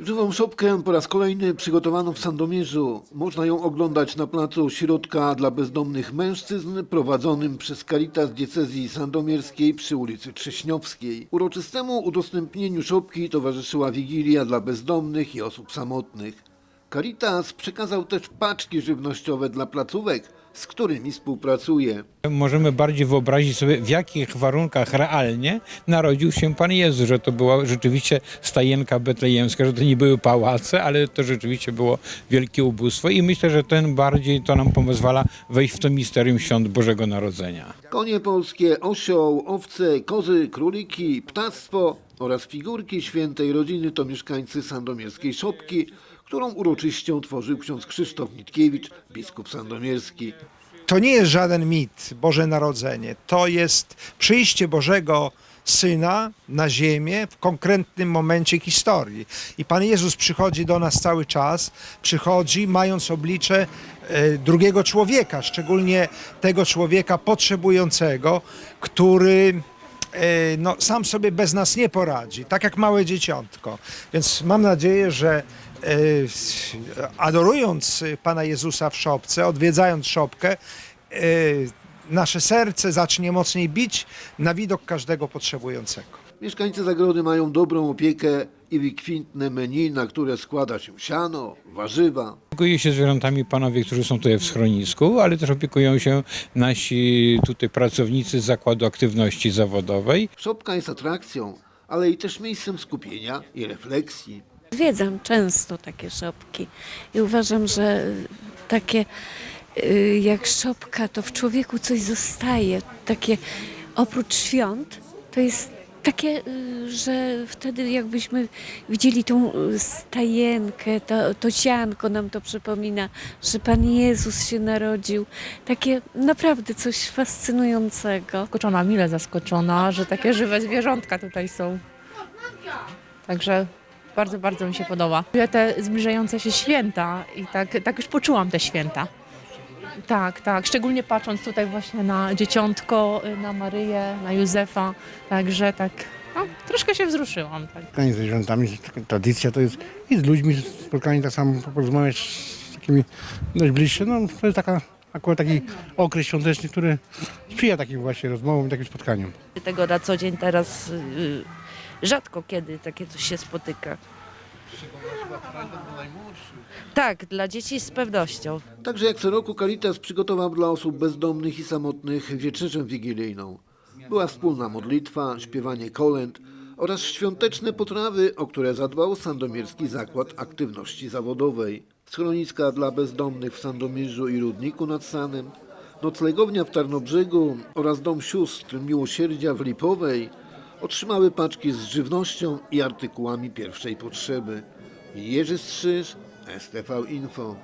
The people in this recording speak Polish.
Żywą szopkę po raz kolejny przygotowano w Sandomierzu. Można ją oglądać na placu Środka dla Bezdomnych Mężczyzn prowadzonym przez Caritas Diecezji Sandomierskiej przy ulicy Trześniowskiej. Uroczystemu udostępnieniu szopki towarzyszyła Wigilia dla bezdomnych i osób samotnych. Caritas przekazał też paczki żywnościowe dla placówek, z którymi współpracuje. Możemy bardziej wyobrazić sobie, w jakich warunkach realnie narodził się Pan Jezus, że to była rzeczywiście stajenka betlejemska, że to nie były pałace, ale to rzeczywiście było wielkie ubóstwo i myślę, że ten bardziej to nam pozwala wejść w to misterium świąt Bożego Narodzenia. Konie polskie, osioł, owce, kozy, króliki, ptactwo oraz figurki świętej rodziny to mieszkańcy sandomierskiej szopki, którą uroczyście tworzył ksiądz Krzysztof Nitkiewicz, biskup sandomierski. To nie jest żaden mit, Boże Narodzenie. To jest przyjście Bożego Syna na ziemię w konkretnym momencie historii. I Pan Jezus przychodzi do nas cały czas, przychodzi mając oblicze e, drugiego człowieka, szczególnie tego człowieka potrzebującego, który no, sam sobie bez nas nie poradzi, tak jak małe dzieciątko. Więc mam nadzieję, że e, adorując Pana Jezusa w szopce, odwiedzając szopkę, e, nasze serce zacznie mocniej bić na widok każdego potrzebującego. Mieszkańcy zagrody mają dobrą opiekę i wykwintne menu, na które składa się siano, warzywa. Opiekują się zwierzętami panowie, którzy są tutaj w schronisku, ale też opiekują się nasi tutaj pracownicy z Zakładu Aktywności Zawodowej. Szopka jest atrakcją, ale i też miejscem skupienia i refleksji. Zwiedzam często takie szopki i uważam, że takie y, jak szopka, to w człowieku coś zostaje. Takie oprócz świąt, to jest takie, y, że wtedy jakbyśmy widzieli tą y, stajenkę, to, to sianko nam to przypomina, że Pan Jezus się narodził. Takie naprawdę coś fascynującego. zaskoczona, mile zaskoczona, że takie żywe zwierzątka tutaj są. Także bardzo, bardzo mi się podoba. Te zbliżające się święta i tak, tak już poczułam te święta. Tak, tak. Szczególnie patrząc tutaj właśnie na dzieciątko, y, na Maryję, na Józefa. Także tak, no, troszkę się wzruszyłam. Tak. spotkanie ze zwierzętami, tradycja to jest i z ludźmi spotkanie tak samo porozmawiać z takimi dość bliższe, no to jest taka akurat taki okres świąteczny, który sprzyja takim właśnie rozmowom i takim spotkaniom. tego na co dzień teraz y, rzadko kiedy takie coś się spotyka. Tak, dla dzieci z pewnością. Także jak co roku Caritas przygotował dla osób bezdomnych i samotnych wieczerzę wigilijną. Była wspólna modlitwa, śpiewanie kolęd oraz świąteczne potrawy, o które zadbał Sandomierski Zakład Aktywności Zawodowej. Schroniska dla bezdomnych w Sandomierzu i Rudniku nad Sanem, noclegownia w Tarnobrzegu oraz Dom Sióstr Miłosierdzia w Lipowej otrzymały paczki z żywnością i artykułami pierwszej potrzeby. Jerzy Strzyż, STV Info.